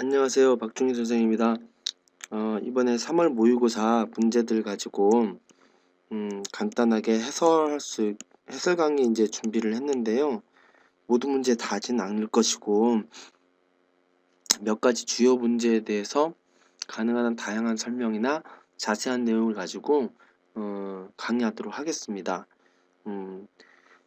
안녕하세요. 박중희 선생입니다. 어, 이번에 3월 모의고사 문제들 가지고 음, 간단하게 해설할 수 해설 강의 이제 준비를 했는데요. 모든 문제 다 하진 않을 것이고 몇 가지 주요 문제에 대해서 가능한 다양한 설명이나 자세한 내용을 가지고 어, 강의하도록 하겠습니다. 음,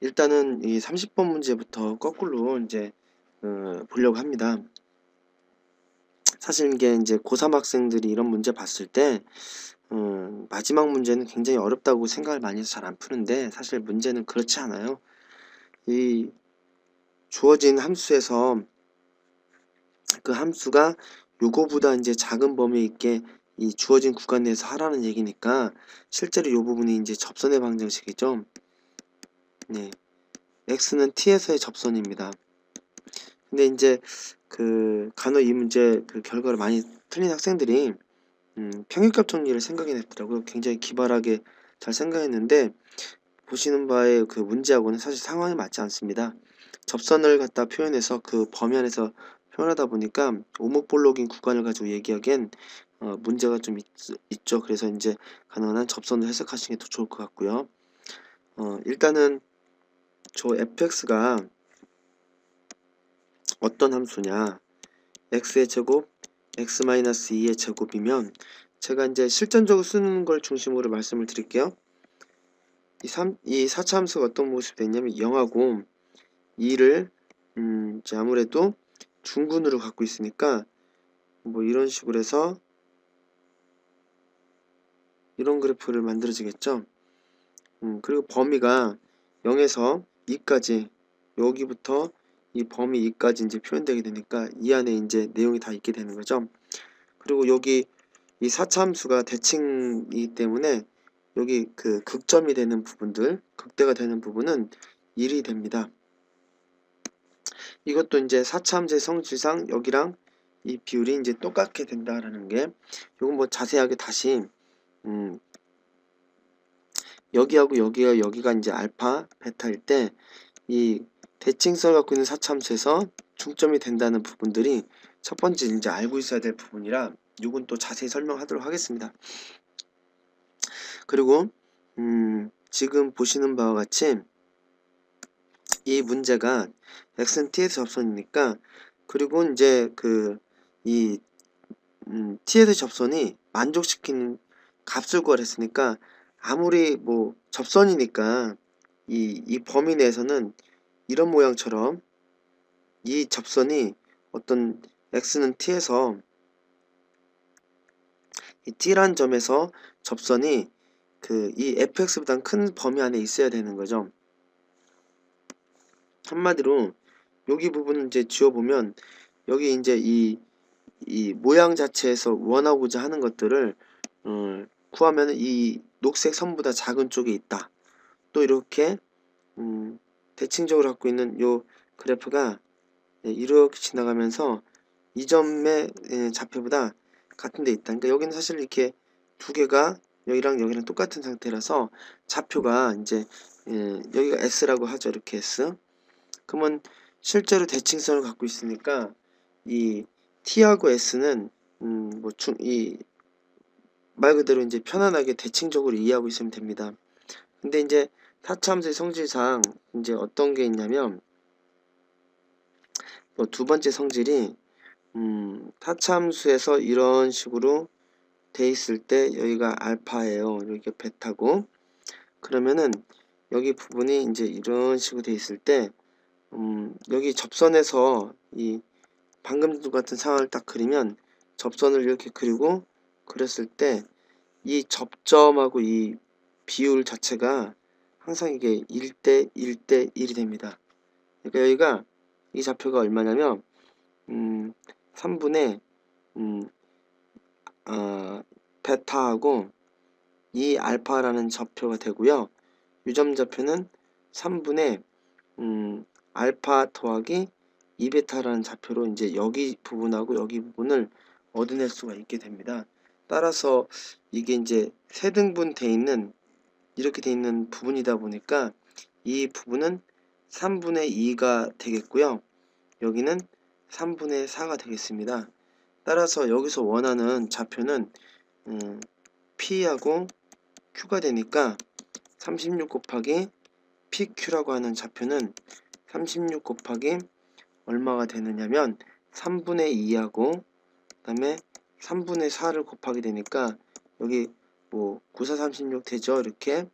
일단은 이 30번 문제부터 거꾸로 이제 어, 보려고 합니다. 사실 이게 이제 고3 학생들이 이런 문제 봤을 때 음, 마지막 문제는 굉장히 어렵다고 생각을 많이 해서 잘 안 푸는데 사실 문제는 그렇지 않아요. 이 주어진 함수에서 그 함수가 요거보다 이제 작은 범위 있게 이 주어진 구간 내에서 하라는 얘기니까 실제로 이 부분이 이제 접선의 방정식이죠. 네. x는 t에서의 접선입니다. 근데 이제 그 간혹 이 문제 그 결과를 많이 틀린 학생들이 음, 평균값 정리를 생각해냈더라고요. 굉장히 기발하게 잘 생각했는데 보시는 바에 그 문제하고는 사실 상황이 맞지 않습니다. 접선을 갖다 표현해서 그 범위 안에서 표현하다 보니까 오목볼록인 구간을 가지고 얘기하기엔 어, 문제가 좀 있, 죠 그래서 이제 가능한 한 접선을 해석하시는 게 더 좋을 것 같고요. 어, 일단은 저 fx가 어떤 함수냐 x의 제곱 x-2의 제곱이면 제가 이제 실전적으로 쓰는 걸 중심으로 말씀을 드릴게요. 이, 3, 이 4차 함수가 어떤 모습이 되냐면 0하고 2를 음, 이제 아무래도 중군으로 갖고 있으니까 뭐 이런 식으로 해서 이런 그래프를 만들어지겠죠. 음, 그리고 범위가 0에서 2까지 여기부터 이 범위 2까지 이제 표현되게 되니까 이 안에 이제 내용이 다 있게 되는 거죠. 그리고 여기 이 4차 함수가 대칭이기 때문에 여기 그 극점이 되는 부분들, 극대가 되는 부분은 1이 됩니다. 이것도 이제 4차 함수의 성질상 여기랑 이 비율이 이제 똑같게 된다라는 게 이건 뭐 자세하게 다시 음 여기하고 여기가 여기가 이제 알파, 베타일 때 이 대칭성을 갖고 있는 사참수에서 중점이 된다는 부분들이 첫 번째 이제 알고 있어야 될 부분이라 이건 또 자세히 설명하도록 하겠습니다. 그리고 음, 지금 보시는 바와 같이 이 문제가 x는 t에서 접선이니까 그리고 이제 그이 음, t에서 접선이 만족시키는 값을 구하랬으니까 아무리 뭐 접선이니까 이, 이 범위 내에서는 이런 모양처럼 이 접선이 어떤 x는 t에서 이 t란 점에서 접선이 그 이 fx보다 큰 범위 안에 있어야 되는 거죠. 한마디로 여기 부분을 이제 지워보면 여기 이제 이, 이 모양 자체에서 원하고자 하는 것들을 음, 구하면 이 녹색 선보다 작은 쪽에 있다. 또 이렇게 음, 대칭적으로 갖고 있는 요 그래프가 예, 이렇게 지나가면서 이 점의 예, 좌표보다 같은 데 있다. 그러니까 여기는 사실 이렇게 두 개가 여기랑 여기랑 똑같은 상태라서 좌표가 이제 예, 여기가 S라고 하죠. 이렇게 S. 그러면 실제로 대칭선을 갖고 있으니까 이 T하고 S는 음, 뭐이 말 그대로 이제 편안하게 대칭적으로 이해하고 있으면 됩니다. 근데 이제 타참수의 성질상 이제 어떤 게 있냐면 뭐 두 번째 성질이 음, 타참수에서 이런 식으로 돼 있을 때 여기가 알파예요. 여기가 베타고 그러면은 여기 부분이 이제 이런 식으로 돼 있을 때 음, 여기 접선에서 이 방금 같은 상황을 딱 그리면 접선을 이렇게 그리고 그렸을 때 이 접점하고 이 비율 자체가 항상 이게 1대 1대 1이 됩니다. 그러니까 여기가 이 좌표가 얼마냐면 음, 3분의 음, 어, 베타하고 이 알파라는 좌표가 되고요. 유점 좌표는 3분의 음, 알파 더하기 2베타라는 좌표로 이제 여기 부분하고 여기 부분을 얻어낼 수가 있게 됩니다. 따라서 이게 이제 세 등분 돼 있는 이렇게 되어 있는 부분이다 보니까 이 부분은 3분의 2가 되겠고요. 여기는 3분의 4가 되겠습니다. 따라서 여기서 원하는 좌표는 음, P하고 Q가 되니까 36 곱하기 PQ라고 하는 좌표는 36 곱하기 얼마가 되느냐면 3분의 2하고 그 다음에 3분의 4를 곱하게 되니까 여기 뭐 94, 36 되죠? 이렇게?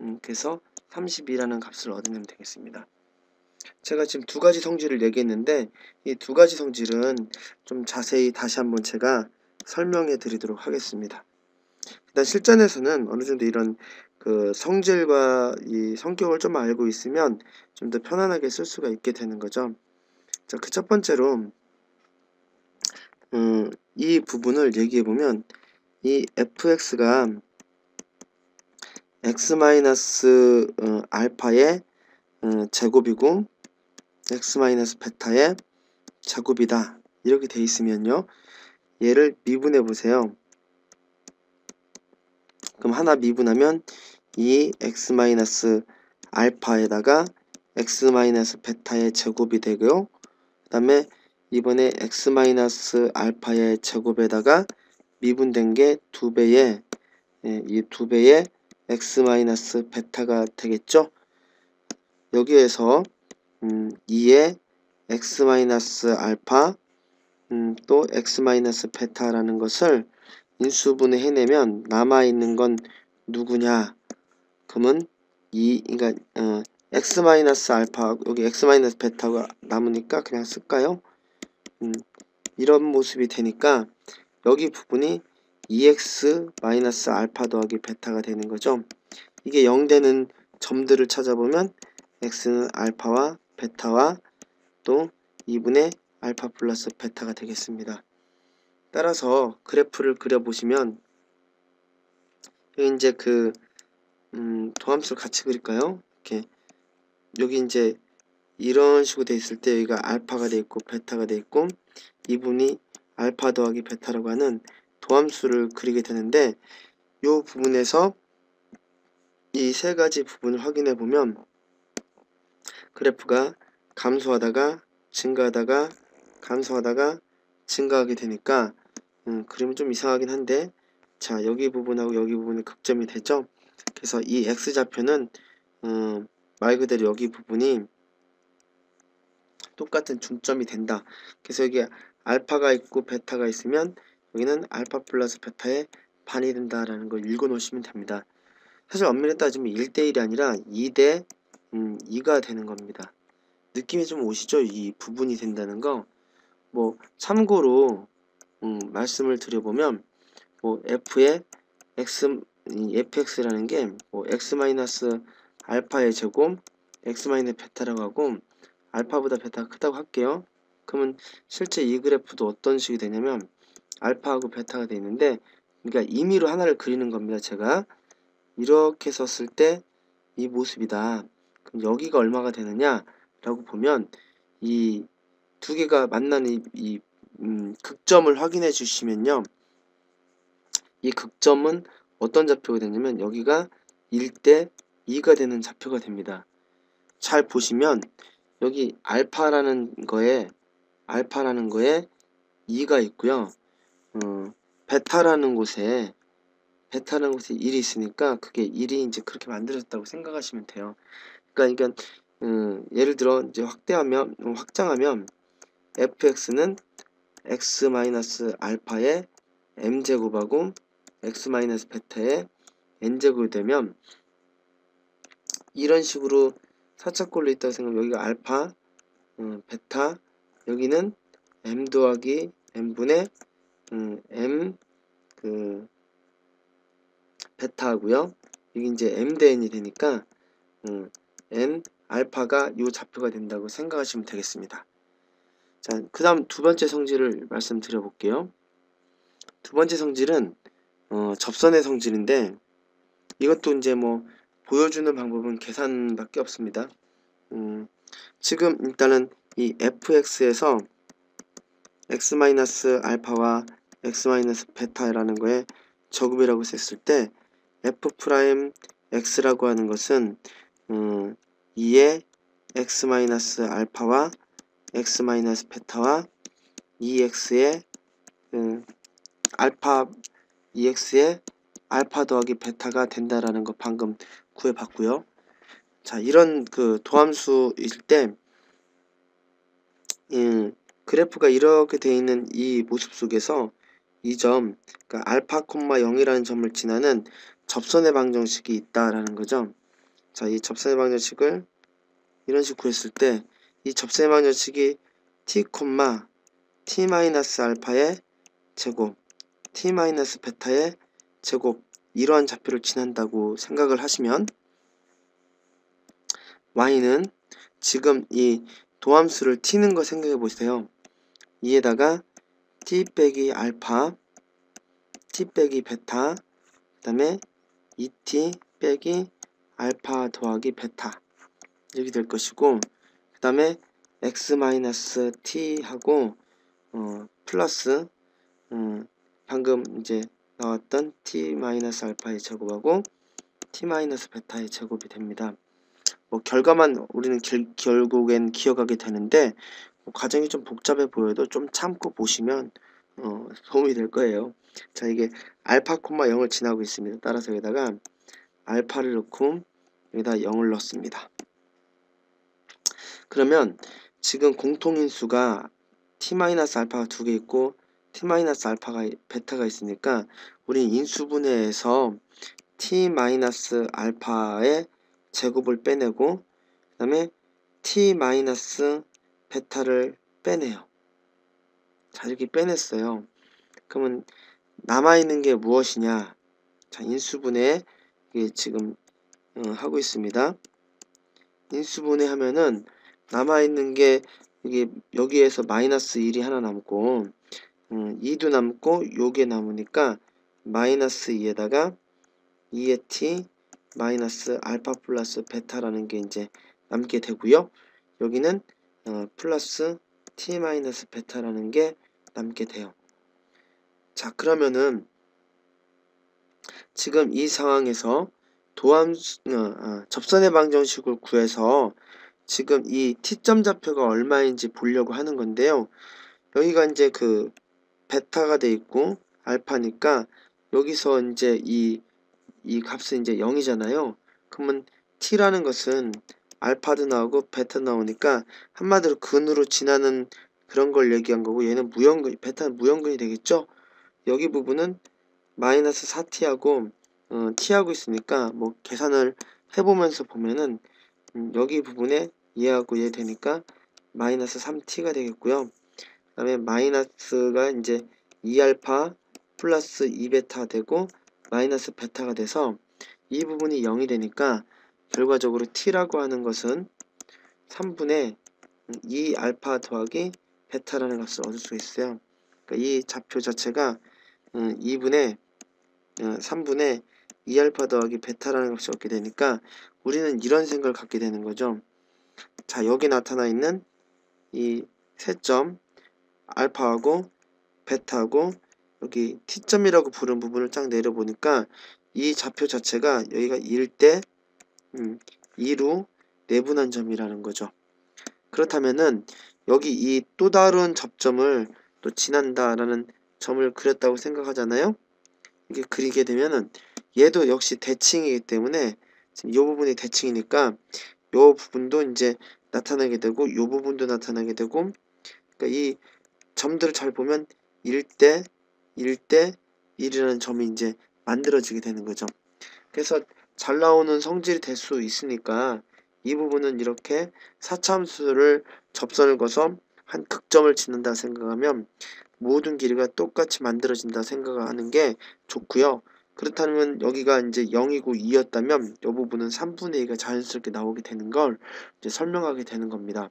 음, 그래서 32라는 값을 얻으면 되겠습니다. 제가 지금 두 가지 성질을 얘기했는데 이 두 가지 성질은 좀 자세히 다시 한번 제가 설명해 드리도록 하겠습니다. 일단 실전에서는 어느 정도 이런 그 성질과 이 성격을 좀 알고 있으면 좀 더 편안하게 쓸 수가 있게 되는 거죠. 자, 그 첫 번째로 음, 이 부분을 얘기해 보면 이 fx가 x 마이너스 어, 알파의 어, 제곱이고 x 마이너스 베타의 제곱이다. 이렇게 돼 있으면요 얘를 미분해 보세요. 그럼 하나 미분하면 이 x 마이너스 알파에다가 x 마이너스 베타의 제곱이 되고요. 그 다음에 이번에 x 마이너스 알파의 제곱에다가 미분된 게 두 배의 예, 이두 배의 x 마이너스 베타가 되겠죠. 여기에서 음, 2의 x 마이너스 알파 음, 또 x 마이너스 베타라는 것을 인수분해 해내면 남아 있는 건 누구냐? 그러면 2 그러니까 어, x 마이너스 알파 여기 x 마이너스 베타가 남으니까 그냥 쓸까요? 음, 이런 모습이 되니까 여기 부분이 2x 마이너스 알파 더하기 베타가 되는 거죠. 이게 0 되는 점들을 찾아보면 x는 알파와 베타와 또 2분의 알파 플러스 베타가 되겠습니다. 따라서 그래프를 그려보시면 이제 그 음, 도함수를 같이 그릴까요? 이렇게 여기 이제 이런 식으로 돼 있을 때 여기가 알파가 돼 있고 베타가 돼 있고 이분이 알파 더하기 베타라고 하는 도함수를 그리게 되는데 이 부분에서 이 세 가지 부분을 확인해 보면 그래프가 감소하다가 증가하다가 감소하다가 증가하게 되니까 음, 그림은 좀 이상하긴 한데 자 여기 부분하고 여기 부분이 극점이 되죠 그래서 이 x좌표는 음, 말 그대로 여기 부분이 똑같은 중점이 된다. 그래서 여기 알파가 있고 베타가 있으면 여기는 알파 플러스 베타의 반이 된다라는 걸 읽어 놓으시면 됩니다. 사실 엄밀히 따지면 1대1이 아니라 2대 음, 2가 되는 겁니다. 느낌이 좀 오시죠? 이 부분이 된다는 거. 뭐 참고로 음, 말씀을 드려보면 뭐 f의 x fx라는 게 뭐 x 마이너스 알파의 제곱 x 마이너스 베타라고 하고 알파보다 베타가 크다고 할게요. 그러면 실제 이 그래프도 어떤 식이 되냐면 알파하고 베타가 되어 있는데 그러니까 임의로 하나를 그리는 겁니다. 제가 이렇게 썼을 때 이 모습이다. 그럼 여기가 얼마가 되느냐 라고 보면 이 두 개가 만나는 이, 이 음, 극점을 확인해 주시면요. 이 극점은 어떤 좌표가 되냐면 여기가 1대 2가 되는 좌표가 됩니다. 잘 보시면 여기 알파라는 거에 알파라는 거에 2가 있고요. 어, 베타라는 곳에 베타라는 곳에 1이 있으니까 그게 1이 이제 그렇게 만들어졌다고 생각하시면 돼요. 그러니까, 그러니까 음, 예를 들어 이제 확대하면 확장하면 fx는 x 마이너스 알파의 m 제곱하고 x 마이너스 베타의 n 제곱이 되면 이런 식으로 사차꼴로 있다고 생각하면 여기가 알파, 음, 베타, 여기는 m 더하기 m분의 음, m 그 베타고요. 여기 이제 m 대 n이 되니까 음, n 알파가 이 좌표가 된다고 생각하시면 되겠습니다. 자, 그 다음 두 번째 성질을 말씀드려 볼게요. 두 번째 성질은 어, 접선의 성질인데 이것도 이제 뭐 보여주는 방법은 계산밖에 없습니다. 음, 지금 일단은 이 fx에서 x-알파와 x-베타라는 거에 적음이라고 했을 때 f 프라임 x라고 하는 것은 음, 2의 x-알파와 x-베타와 2x의 그 알파 EX의 알파 더하기 베타가 된다라는 거 방금 구해봤고요. 자, 이런 그 도함수일 때, 예, 그래프가 이렇게 되어 있는 이 모습 속에서 이 점, 그러니까 알파 콤마 0이라는 점을 지나는 접선의 방정식이 있다라는 거죠. 자, 이 접선의 방정식을 이런 식으로 구했을 때, 이 접선의 방정식이 t 콤마 t 마이너스 알파의 제곱, t 마이너스 베타의 제곱 이러한 좌표를 지난다고 생각을 하시면 y는 지금 이 도함수를 t는 거 생각해 보세요. 이에다가 t 빼기 알파, t 빼기 베타, 그 다음에 2t 빼기 알파 더하기 베타 이렇게 될 것이고 그 다음에 x 마이너스 t 하고 어, 플러스 어, 방금 이제 나왔던 t 마이너스 알파의 제곱하고 t 마이너스 베타의 제곱이 됩니다. 뭐 결과만 우리는 길, 결국엔 기억하게 되는데 뭐 과정이 좀 복잡해 보여도 좀 참고 보시면 어, 도움이 될 거예요. 자 이게 알파 콤마 0을 지나고 있습니다. 따라서 여기다가 알파를 넣고 여기다 0을 넣습니다. 그러면 지금 공통인수가 t-알파가 두 개 있고 t-알파가 베타가 있으니까 우리 인수분해에서 t-알파의 제곱을 빼내고 그 다음에 t-베타를 빼내요. 자 이렇게 빼냈어요. 그러면 남아있는 게 무엇이냐 자 인수분해 지금 어, 하고 있습니다. 인수분해 하면은 남아있는 게 여기, 여기에서 마이너스 1이 하나 남고 음, 2도 남고 요게 남으니까 마이너스 2에다가 2의 t 마이너스 알파 플러스 베타라는 게 이제 남게 되고요. 여기는 어, 플러스 t 마이너스 베타라는 게 남게 돼요. 자 그러면은 지금 이 상황에서 도함 어, 어, 접선의 방정식을 구해서 지금 이 t점 좌표가 얼마인지 보려고 하는 건데요. 여기가 이제 그 베타가 돼 있고 알파니까 여기서 이제 이, 이 값은 이제 0이잖아요. 그러면 t라는 것은 알파도 나오고 베타 나오니까 한마디로 근으로 지나는 그런 걸 얘기한 거고 얘는 무형근, 베타는 무형근이 되겠죠? 여기 부분은 마이너스 4t하고 어, t하고 있으니까 뭐 계산을 해보면서 보면은 음, 여기 부분에 얘하고 얘 되니까 마이너스 3t가 되겠고요. 그 다음에 마이너스가 이제 2알파 플러스 2베타 되고 마이너스 베타가 돼서 이 부분이 0이 되니까 결과적으로 t라고 하는 것은 3분의 2 알파 더하기 베타라는 값을 얻을 수 있어요. 그러니까 이 좌표 자체가 2분의 어, 3분의 어, 2알파 더하기 베타라는 값이 얻게 되니까 우리는 이런 생각을 갖게 되는 거죠. 자 여기 나타나 있는 이 세 점 알파하고 베타하고 여기 t점이라고 부른 부분을 쫙 내려보니까 이 좌표 자체가 여기가 1대 음, 2로 내분한 점이라는 거죠. 그렇다면은 여기 이 또 다른 접점을 또 지난다라는 점을 그렸다고 생각하잖아요. 이게 그리게 되면은 얘도 역시 대칭이기 때문에 지금 이 부분이 대칭이니까 이 부분도 이제 나타나게 되고 이 부분도 나타나게 되고 그러니까 이 점들을 잘 보면 1대 1대 1이라는 점이 이제 만들어지게 되는 거죠. 그래서 잘 나오는 성질이 될수 있으니까 이 부분은 이렇게 사참수를 접선을 거서 한 극점을 짓는다 생각하면 모든 길이가 똑같이 만들어진다 생각하는 게 좋고요. 그렇다면 여기가 이제 0이고 2였다면 이 부분은 3분의 2가 자연스럽게 나오게 되는 걸 이제 설명하게 되는 겁니다.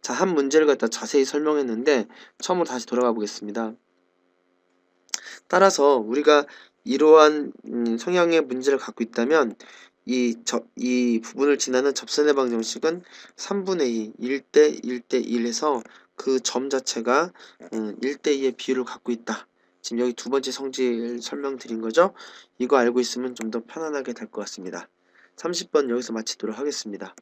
자, 한 문제를 갖다 자세히 설명했는데 처음으로 다시 돌아가 보겠습니다. 따라서 우리가 이러한 음, 성향의 문제를 갖고 있다면 이, 저, 이 부분을 지나는 접선의 방정식은 3분의 2, 1대 1대 1에서 그 점 자체가 음, 1대 2의 비율을 갖고 있다. 지금 여기 두 번째 성질 설명드린 거죠. 이거 알고 있으면 좀 더 편안하게 될 것 같습니다. 30번 여기서 마치도록 하겠습니다.